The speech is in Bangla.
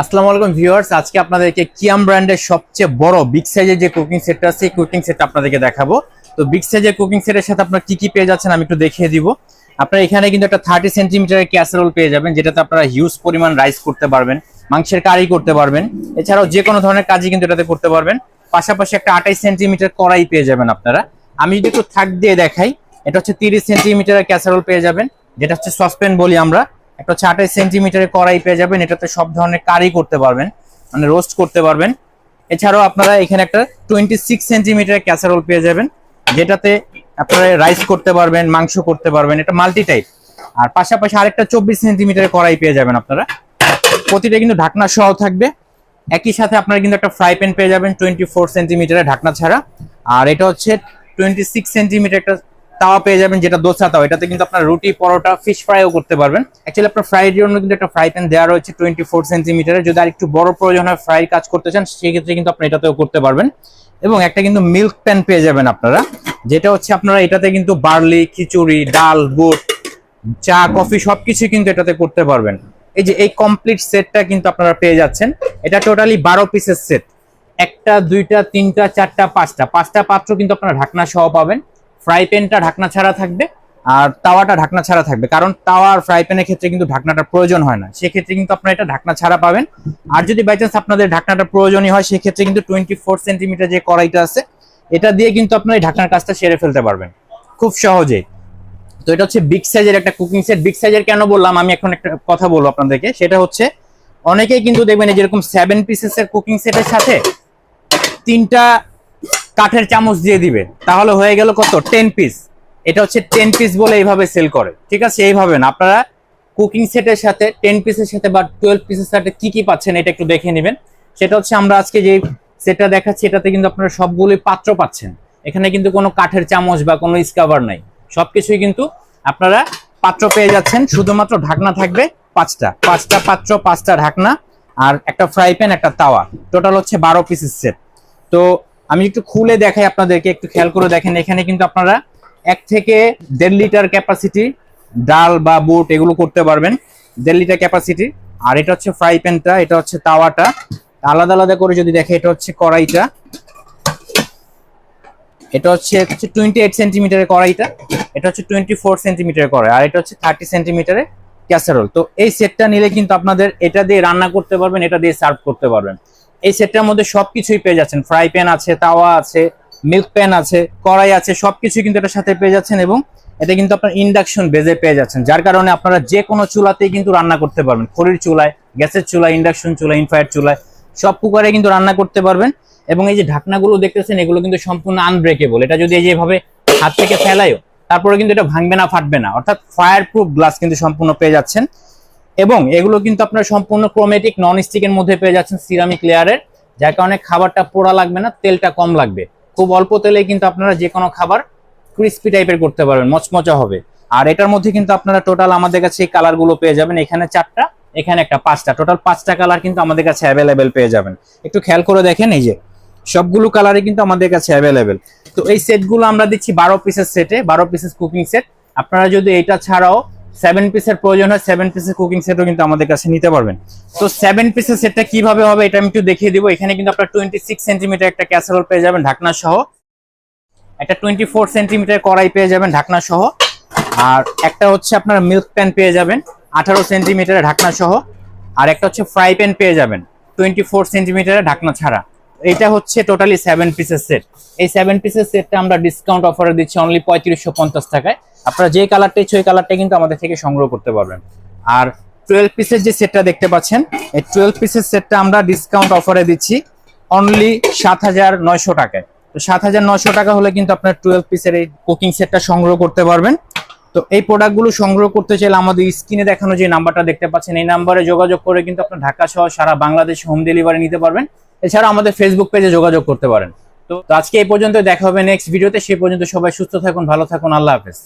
আসসালামু আলাইকুম ভিউয়ার্স, আজকে আপনাদেরকে কিয়াম ব্র্যান্ডের সবচেয়ে বড় বিগ সাইজের যে কুকিং সেটটা আছে, এই কুকিং সেটটা আপনাদেরকে দেখাবো। তো বিগ সাইজের কুকিং সেটের সাথে আপনারা কি কি পেয়ে যাচ্ছেন আমি একটু দেখিয়ে দিব। আপনারা এখানে কিন্তু একটা থার্টি সেন্টিমিটারের ক্যাসারোল পেয়ে যাবেন, যেটাতে আপনারা হিউজ পরিমাণ রাইস করতে পারবেন, মাংসের কারি করতে পারবেন। এছাড়াও যে কোনো ধরনের কাজই কিন্তু এটাতে করতে পারবেন। পাশাপাশি একটা আঠাইশ সেন্টিমিটার কড়াই পেয়ে যাবেন আপনারা। আমি যদি একটু থাক দিয়ে দেখাই, এটা হচ্ছে তিরিশ সেন্টিমিটারের ক্যাসারোল পেয়ে যাবেন, যেটা হচ্ছে সসপেন বলি আমরা। একটা হচ্ছে আঠাইশ সেন্টিমিটারের কড়াই পেয়ে যাবেন, এটাতে সব ধরনের কারি করতে পারবেন মানে রোস্ট করতে পারবেন। এছাড়াও আপনারা এখানে একটা টোয়েন্টি সিক্স সেন্টিমিটারের ক্যাসারোল পেয়ে যাবেন, যেটাতে আপনারা রাইস করতে পারবেন, মাংস করতে পারবেন, এটা মাল্টি টাইপ আর পাশাপাশি আরেকটা চব্বিশ সেন্টিমিটারের কড়াই পেয়ে যাবেন আপনারা। প্রতিটা কিন্তু ঢাকনা সহ থাকবে। একই সাথে আপনারা কিন্তু একটা ফ্রাই প্যান পেয়ে যাবেন টোয়েন্টি ফোর সেন্টিমিটারের ঢাকনা ছাড়া। আর এটা হচ্ছে টোয়েন্টি সিক্স সেন্টিমিটার একটা তাওয়া পেয়ে যাবেন যেটা দোসা তাওয়া। এটাতে কিন্তু আপনার রুটি, পরোটা ফিশ ফ্রাইও করতে পারবেন। অ্যাকচুয়ালি আপনার ফ্রাইয়ের জন্য কিন্তু একটা ফ্রাই প্যান দেওয়া রয়েছে টোয়েন্টি ফোর সেন্টিমিটারের যদি আরেকটু বড় প্রয়োজন হয় ফ্রাই কাজ করতে চান, সেক্ষেত্রে কিন্তু আপনি এটাতেও করতে পারবেন। এবং একটা কিন্তু মিল্ক প্যান পেয়ে যাবেন আপনারা, যেটা হচ্ছে আপনারা এটাতে কিন্তু বার্লি খিচুড়ি, ডাল বুট চা কফি সবকিছু কিন্তু এটাতে করতে পারবেন। এই যে এই কমপ্লিট সেটটা কিন্তু আপনারা পেয়ে যাচ্ছেন। এটা টোটালি বারো পিসের সেট একটা, দুইটা, তিনটা, চারটা, পাঁচটা। পাঁচটা পাত্র কিন্তু আপনারা ঢাকনা সহ পাবেন। ফ্রাই প্যানটা ঢাকনা ছাড়া থাকবে আর তাওয়াটা ঢাকনা ছাড়া থাকবে। কারণ তাওয়া আর ফ্রাই প্যানের ক্ষেত্রে কিন্তু ঢাকনাটা প্রয়োজন হয় না। সেক্ষেত্রে কিন্তু আপনারা এটা ঢাকনা ছাড়া পাবেন। আর যদি বাই চান্স আপনাদের ঢাকনাটা প্রয়োজনই হয়, সেক্ষেত্রে কিন্তু টোয়েন্টি ফোর সেন্টিমিটার যে কড়াইটা আছে, এটা দিয়ে কিন্তু আপনারা এই ঢাকনার কাজটা সেরে ফেলতে পারবেন। খুব সহজেই তো এটা হচ্ছে বিগ সাইজের একটা কুকিং সেট বিগ সাইজের কেন বললাম? আমি এখন একটা কথা বলব আপনাদেরকে। সেটা হচ্ছে, অনেকেই কিন্তু দেখবেন এই যেরকম সেভেন পিসেস এর কুকিং সেটের সাথে তিনটা কাঠের চামচ দিয়ে দিবে। তাহলে হয়ে গেল কত? টেন পিস এটা হচ্ছে টেন পিস বলে এইভাবে সেল করে। ঠিক আছে? এইভাবে না। আপনারা কুকিং সেটের সাথে টেন পিসের সাথে বা টুয়েলভ পিসের সাথে কি কি পাচ্ছেন এটা একটু দেখে নেবেন। সেটা হচ্ছে আমরা আজকে যে সেটটা দেখাচ্ছি, এটাতে কিন্তু আপনারা সবগুলোই পাত্র পাচ্ছেন। এখানে কিন্তু কোনো কাঠের চামচ বা কোনো স্কাভার নাই। সবকিছুই কিন্তু আপনারা পাত্র পেয়ে যাচ্ছেন। শুধুমাত্র ঢাকনা থাকবে পাঁচটা। পাঁচটা পাত্র, পাঁচটা ঢাকনা আর একটা ফ্রাই প্যান একটা তাওয়া। টোটাল হচ্ছে বারো পিসের সেট তো আমি একটু খুলে দেখাই আপনাদেরকে, একটু খেয়াল করে দেখেন। এখানে কিন্তু আপনারা এক থেকে দেড় লিটার ক্যাপাসিটি ডাল বা বুট এগুলো করতে পারবেন। দেড় লিটার ক্যাপাসিটি আর এটা হচ্ছে ফ্রাই প্যানটা এটা হচ্ছে তাওয়াটা। আলাদা আলাদা করে যদি দেখে, এটা হচ্ছে কড়াইটা। এটা হচ্ছে হচ্ছে টোয়েন্টি এইট সেন্টিমিটারের কড়াইটা। এটা হচ্ছে টোয়েন্টি ফোর সেন্টিমিটারের কড়াই। আর এটা হচ্ছে থার্টি সেন্টিমিটারের ক্যাসারোল তো এই সেটটা নিলে কিন্তু আপনাদের এটা দিয়ে রান্না করতে পারবেন, এটা দিয়ে সার্ভ করতে পারবেন। এই সেটটার মধ্যে সবকিছুই পেয়ে যাচ্ছেন। ফ্রাই প্যান আছে, তাওয়া আছে, মিল্ক প্যান আছে, কড়াই আছে, সবকিছুই কিন্তু এটার সাথে পেয়ে যাচ্ছেন এবং এটা কিন্তু আপনার ইন্ডাকশন বেজে পেয়ে যাচ্ছেন। যার কারণে আপনারা যে কোনো চুলাতেই কিন্তু রান্না করতে পারবেন। খড়ির চুলায়, গ্যাসের চুলায়, ইন্ডাকশন চুলা ইনফায়ার চুলায়, সব কুকারে কিন্তু রান্না করতে পারবেন এবং এই যে ঢাকনাগুলো দেখতেছেন, এগুলো কিন্তু সম্পূর্ণ আনব্রেকেবল এটা যদি এই যেভাবে হাত থেকে ফেলাইও তারপরে কিন্তু এটা ভাঙবে না, ফাটবে না। অর্থাৎ ফায়ার প্রুফ গ্লাস কিন্তু সম্পূর্ণ পেয়ে যাচ্ছেন। এবং এগুলো কিন্তু আপনার সম্পূর্ণ ক্রোমেটিক নন স্টিকের মধ্যে পেয়ে যাচ্ছেন সিরামিক লেয়ারের যার কারণে খাবারটা পোড়া লাগবে না, তেলটা কম লাগবে। খুব অল্প তেলে কিন্তু আপনারা যে কোনো খাবার ক্রিস্পি টাইপের করতে পারবেন, মচমচা হবে। আর এটার মধ্যে কিন্তু আপনারা টোটাল আমাদের কাছে এই কালারগুলো পেয়ে যাবেন, এখানে চারটা, এখানে একটা পাঁচটা। টোটাল পাঁচটা কালার কিন্তু আমাদের কাছে অ্যাভেলেবেল পেয়ে যাবেন। একটু খেয়াল করে দেখেন এই যে, সবগুলো কালারে কিন্তু আমাদের কাছে অ্যাভেলেবেল তো এই সেটগুলো আমরা দিচ্ছি বারো পিসের সেটে বারো পিসের কুকিং সেট আপনারা যদি এটা ছাড়াও সেভেন পিসের প্রয়োজন হয় সেভেন পিসের কুকিং সেটও কিন্তু আমাদের কাছে নিতে পারবেন। তো সেভেন পিসের সেটটা কীভাবে হবে এটা আমি একটু দেখিয়ে দিব। এখানে কিন্তু আপনার টোয়েন্টি সিক্স সেন্টিমিটার একটা ক্যাসারোল পেয়ে যাবেন ঢাকনা সহ। একটা টোয়েন্টি ফোর সেন্টিমিটার কড়াই পেয়ে যাবেন ঢাকনা সহ। আর একটা হচ্ছে আপনার মিল্ক প্যান পেয়ে যাবেন আঠারো সেন্টিমিটারের ঢাকনা সহ। আর একটা হচ্ছে ফ্রাই প্যান পেয়ে যাবেন টোয়েন্টি ফোর সেন্টিমিটারের ঢাকনা ছাড়া। এটা হচ্ছে টোটালি সেভেন পিসের সেট এই সেভেন পিসের সেটটা আমরা ডিসকাউন্ট অফারে দিচ্ছি অনলি পঁয়ত্রিশশো পঞ্চাশ টাকায়। আপনারা যে কালারটাই ওই কালারটা কিন্তু আমাদের থেকে সংগ্রহ করতে পারবেন। আর টুয়েলভ পিসের যে সেটটা দেখতে পাচ্ছেন, এই টুয়েলভ পিসের সেটটা আমরা ডিসকাউন্ট অফারে দিচ্ছি অনলি সাত হাজার নয়শো টাকায়। তো সাত হাজার নয়শো টাকা হলে কিন্তু আপনার টুয়েলভ পিসের এই কুকিং সেটটা সংগ্রহ করতে পারবেন। তো এই প্রোডাক্টগুলো সংগ্রহ করতে চাইলে আমাদের স্ক্রিনে দেখানো যে নাম্বারটা দেখতে পাচ্ছেন, এই নাম্বারে যোগাযোগ করে কিন্তু আপনার ঢাকা সহ সারা বাংলাদেশ হোম ডেলিভারি নিতে পারবেন। এছাড়া আমাদের ফেসবুক পেজে যোগাযোগ করতে পারেন। তো আজকে এই পর্যন্ত দেখা হবে নেক্সট ভিডিওতে সেই পর্যন্ত সবাই সুস্থ থাকুন, ভালো থাকুন, আল্লাহ হাফেজ।